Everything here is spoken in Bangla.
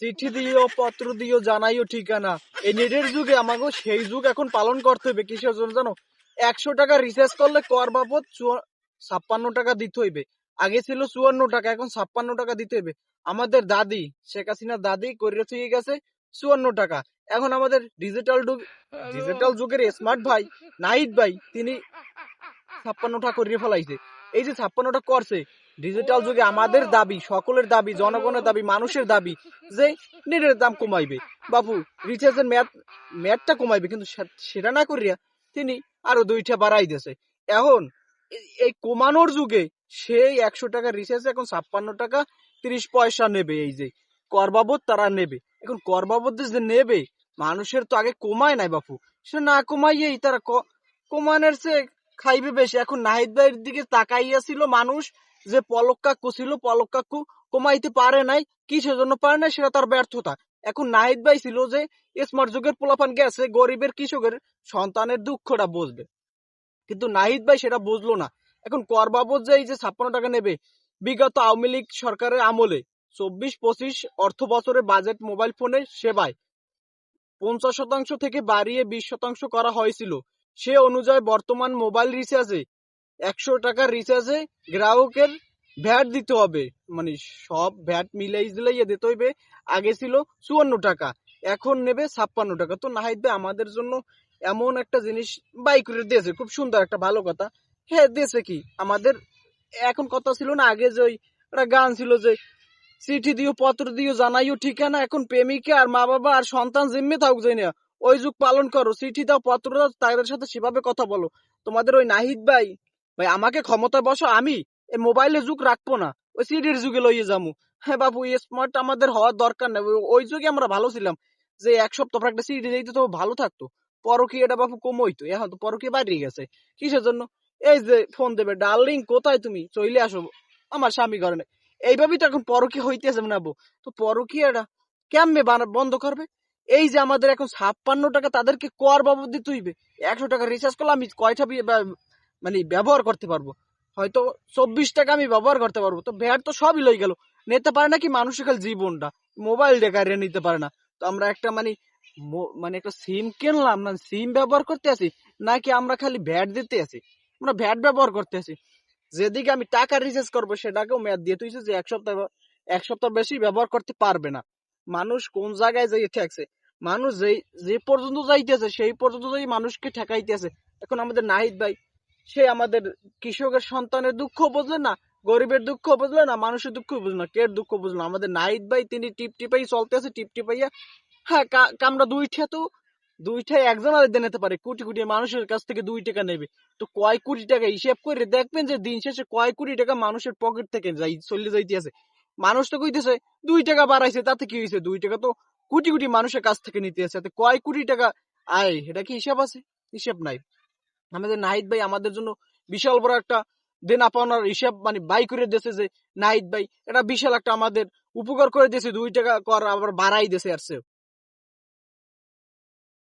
চিঠি দিও, পত্র দিও, জানাইও ঠিকানা। এই নেটের যুগে আমাকে সেই যুগ এখন পালন করতে হবে কিসের জন্য জানো? একশো টাকা রিচার্জ করলে কর বাবদ ছাপ্পান্ন টাকা দিতে হইবে। আগে ছিল চুয়ান্ন টাকা, এখন ছাপ্পান্ন টাকা দিতে হবে আমাদের দাদি, শেখ হাসিনার দাদি করে থুয়ে গেছে চুয়ান্ন টাকা। এখন আমাদের ডিজিটাল ডিজিটাল যুগের স্মার্ট ভাই, নাহিদ ভাই, তিনি ছাপ্পান্নটা করিয়ে ফেলাইছে। এই যে ছাপ্পান্নটা করছে ডিজিটাল যুগে আমাদের দাবি, সকলের দাবি, জনগণের দাবি, মানুষের দাবি যে নেটের দাম কমাইবে। বাবু, রিচার্জের মেয়াদ, মেয়াদটা কমাইবে, কিন্তু সেটা না করিয়া তিনি আরও দুইটা বাড়াই দিয়েছে। এখন এই- কমানোর যুগে সেই একশো টাকা রিচার্জ এখন ছাপ্পান্ন টাকা তিরিশ পয়সা নেবে এই যে। কর বাবদ তারা নেবে। এখন কর বাবদ যে নেবে, মানুষের তো আগে কমায় নাই বাপু। সে না কমাইয়েই তারা কমানোর চেয়ে খাইবে বেশি। এখন নাহিদ ভাইয়ের দিকে তাকাইয়া ছিল মানুষ যে পলক কাকু ছিল, পলক কাকু কমাইতে পারে নাই, কি সেজন্য পারে নাই সেটা তার ব্যর্থতা। এখন নাহিদ ভাই ছিল যে স্মার্ট যুগের পোলাপান গেছে, গরিবের কৃষকের সন্তানের দুঃখটা বুঝবে। কিন্তু নাহিদ ভাই সেটা বুঝলো না। এখন কর বাবদ যে এই যে ছাপ্পান্ন টাকা নেবে, বিগত আওয়ামী লীগ সরকারের আমলে চব্বিশ, পঁচিশ অর্থ বছরের বাজেট মোবাইল ফোনের সেবায় পঞ্চাশ শতাংশ থেকে বাড়িয়ে বিশ শতাংশ করা হয়েছিল। সে অনুযায়ী বর্তমান মোবাইল রিচার্জে একশো টাকার রিচার্জে গ্রাহকের ভ্যাট দিতে হবে। মানে সব ভ্যাট মিলাই দিলাই দিতে হইবে। আগে ছিল চুয়ান্ন টাকা, এখন নেবে ছাপ্পান্ন টাকা। তো নাহিদ ভাই, আমাদের জন্য এমন একটা জিনিস বাই করে দিয়েছে। খুব সুন্দর একটা, ভালো কথা। হ্যাঁ দিয়েছে কি? আমাদের এখন কথা ছিল না, আগে যে ওই একটা গান ছিল যে, চিঠি দিও, পত্র দিও, জানাইও ঠিকানা, এখন প্রেমিকা আর মা বাবা আর সন্তান জিম্মে থাকুক যাই না ওই যুগ পালন করো, চিঠি দাও, পত্র দাও, তাদের সাথে সেভাবে কথা বলো। তোমাদের ওই নাহিদ ভাই ভাই, আমাকে ক্ষমতায় বসো, আমি এই মোবাইলে যুগ রাখব না, ওই সিডির যুগে লইয়ে যাব হ্যাঁ বাবু, এই স্মার্ট আমাদের হওয়ার দরকার নেই ওই- যুগে আমরা ভালো ছিলাম। যে এক সপ্তাহ পর একটা সিডি দিতে তো ভালো থাকতো। পরকি এটা বাবু কম হইতো এখন তো পরকি বাড়িয়ে গেছে। কিসের জন্য? এই যে ফোন দেবে ডার্লিং কোথায় তুমি? চলে আসো, আমার স্বামী ঘরে এইভাবেই তো এখন পরকি হইতেছে না। তো পরকি এটা কেমনে বন্ধ করবে? এই যে আমাদের এখন ছাপ্পান্ন টাকা তাদেরকে কর বাবদ দিতে হইবে, একশো টাকা রিচার্জ করলে আমি কয়টা মানে ব্যবহার করতে পারব? হয়তো চব্বিশ টাকা আমি ব্যবহার করতে পারব। তো ভ্যাট তো সবই লই গেল। নিতে পারে নাকি মানুষের খালি জীবনটা? মোবাইল ডেকারে নিতে পারে না। তো আমরা একটা মানে মানে একটা সিম কিনলাম, না সিম ব্যবহার করতে আছি, নাকি আমরা খালি ভ্যাট দিতে আছি? আমরা ভ্যাট ব্যবহার করতে আছি। যেদিকে আমি টাকা রিচার্জ করব, সেটাকেও মেয়াদ দিয়ে তুইছে যে এক সপ্তাহ এক সপ্তাহ বেশি ব্যবহার করতে পারবে না। মানুষ কোন জায়গায় যাই ঠেকছে? মানুষ যেই যে পর্যন্ত যাইতেছে, সেই পর্যন্ত যাই মানুষকে ঠেকাইতেছে। এখন আমাদের নাহিদ ভাই, সে আমাদের কৃষকের সন্তানের দুঃখ বুঝলে না, গরিবের দুঃখ বুঝলে না, মানুষের দুঃখ বুঝলো না কের দুঃখ বুঝলো আমাদের নাহিদ ভাই, তিনি টিপ টিপাই চলতেছে টিপ টিপাইয়া হ্যাঁ কা- কামড়া দুইটা তো দুইটাই একজন আর নিতে পারে, কোটি কোটি মানুষের কাছ থেকে দুই টাকা নেবে। তো কয় কোটি টাকা হিসেব করে দেখবেন যে দিন শেষে কয় কোটি টাকা মানুষের পকেট থেকে যাই, চলে যাইতেছে। মানুষ তো কইতেছে, দুই টাকা বাড়াইছে, তাতে কি হয়েছে দুই টাকা তো কোটি কোটি মানুষের কাছ থেকে নিতে আছে এতে কয় কোটি টাকা? আয়, এটা কি হিসাব আছে? হিসাব নাই। আমাদের নাহিদ ভাই আমাদের জন্য বিশাল বড় একটা দেনা পাওনার হিসাব মানে বাই করে দিয়েছে যে, নাহিদ ভাই, এটা বিশাল একটা আমাদের উপকার করে দিয়েছে। দুই টাকা কর আবার বাড়াই দিয়েছে আর